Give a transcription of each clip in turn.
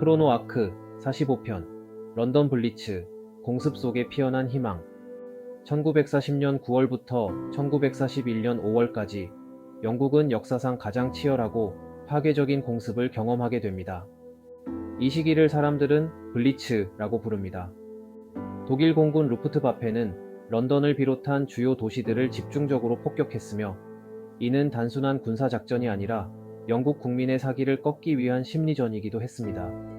크로노 아크 45편 런던 블리츠 공습 속에 피어난 희망 1940년 9월부터 1941년 5월까지 영국은 역사상 가장 치열하고 파괴적인 공습을 경험하게 됩니다. 이 시기를 사람들은 블리츠라고 부릅니다. 독일 공군 루프트바페는 런던을 비롯한 주요 도시들을 집중적으로 폭격했으며 이는 단순한 군사작전이 아니라 영국 국민의 사기를 꺾기 위한 심리전이기도 했습니다.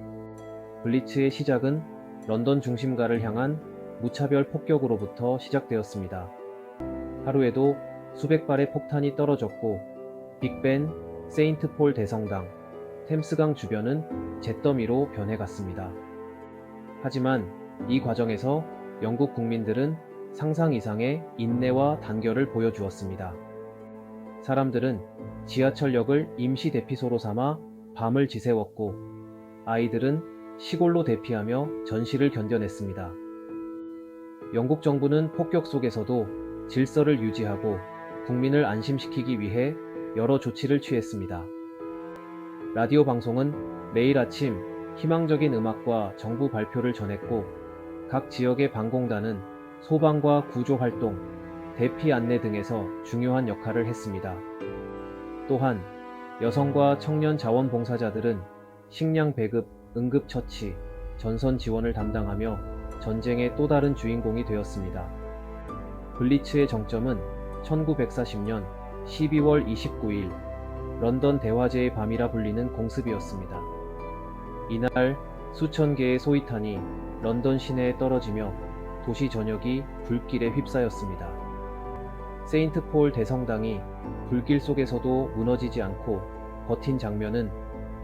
블리츠의 시작은 런던 중심가를 향한 무차별 폭격으로부터 시작되었습니다. 하루에도 수백 발의 폭탄이 떨어졌고 빅벤, 세인트 폴 대성당, 템스강 주변은 잿더미로 변해갔습니다. 하지만 이 과정에서 영국 국민들은 상상 이상의 인내와 단결을 보여주었습니다. 사람들은 지하철역을 임시 대피소로 삼아 밤을 지새웠고 아이들은 시골로 대피하며 전시를 견뎌냈습니다. 영국 정부는 폭격 속에서도 질서를 유지하고 국민을 안심시키기 위해 여러 조치를 취했습니다. 라디오 방송은 매일 아침 희망적인 음악과 정부 발표를 전했고 각 지역의 방공단은 소방과 구조 활동, 대피 안내 등에서 중요한 역할을 했습니다. 또한 여성과 청년 자원봉사자들은 식량 배급, 응급처치, 전선 지원을 담당하며 전쟁의 또 다른 주인공이 되었습니다. 블리츠의 정점은 1940년 12월 29일 런던 대화제의 밤이라 불리는 공습이었습니다. 이날 수천 개의 소위탄이 런던 시내에 떨어지며 도시 전역이 불길에 휩싸였습니다. 세인트 폴 대성당이 불길 속에서도 무너지지 않고 버틴 장면은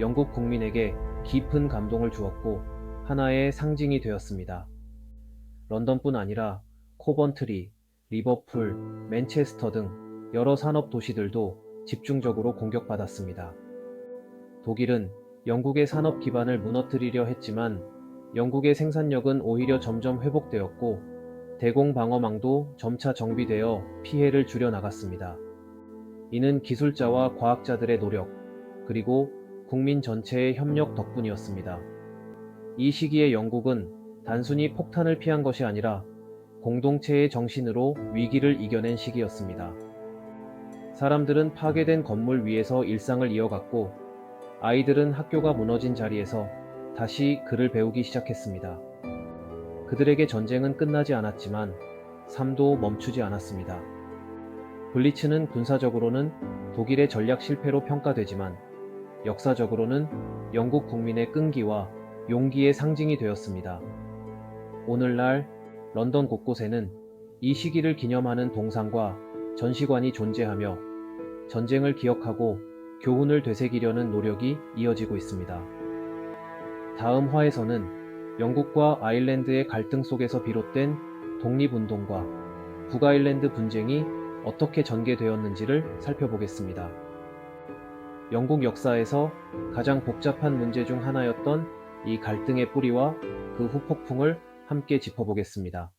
영국 국민에게 깊은 감동을 주었고 하나의 상징이 되었습니다. 런던뿐 아니라 코번트리, 리버풀, 맨체스터 등 여러 산업 도시들도 집중적으로 공격받았습니다. 독일은 영국의 산업 기반을 무너뜨리려 했지만 영국의 생산력은 오히려 점점 회복되었고 대공 방어망도 점차 정비되어 피해를 줄여 나갔습니다. 이는 기술자와 과학자들의 노력, 그리고 국민 전체의 협력 덕분이었습니다. 이 시기에 영국은 단순히 폭탄을 피한 것이 아니라 공동체의 정신으로 위기를 이겨낸 시기였습니다. 사람들은 파괴된 건물 위에서 일상을 이어갔고 아이들은 학교가 무너진 자리에서 다시 글을 배우기 시작했습니다. 그들에게 전쟁은 끝나지 않았지만 삶도 멈추지 않았습니다. 블리츠는 군사적으로는 독일의 전략 실패로 평가되지만 역사적으로는 영국 국민의 끈기와 용기의 상징이 되었습니다. 오늘날 런던 곳곳에는 이 시기를 기념하는 동상과 전시관이 존재하며 전쟁을 기억하고 교훈을 되새기려는 노력이 이어지고 있습니다. 다음 화에서는 영국과 아일랜드의 갈등 속에서 비롯된 독립운동과 북아일랜드 분쟁이 어떻게 전개되었는지를 살펴보겠습니다. 영국 역사에서 가장 복잡한 문제 중 하나였던 이 갈등의 뿌리와 그 후폭풍을 함께 짚어보겠습니다.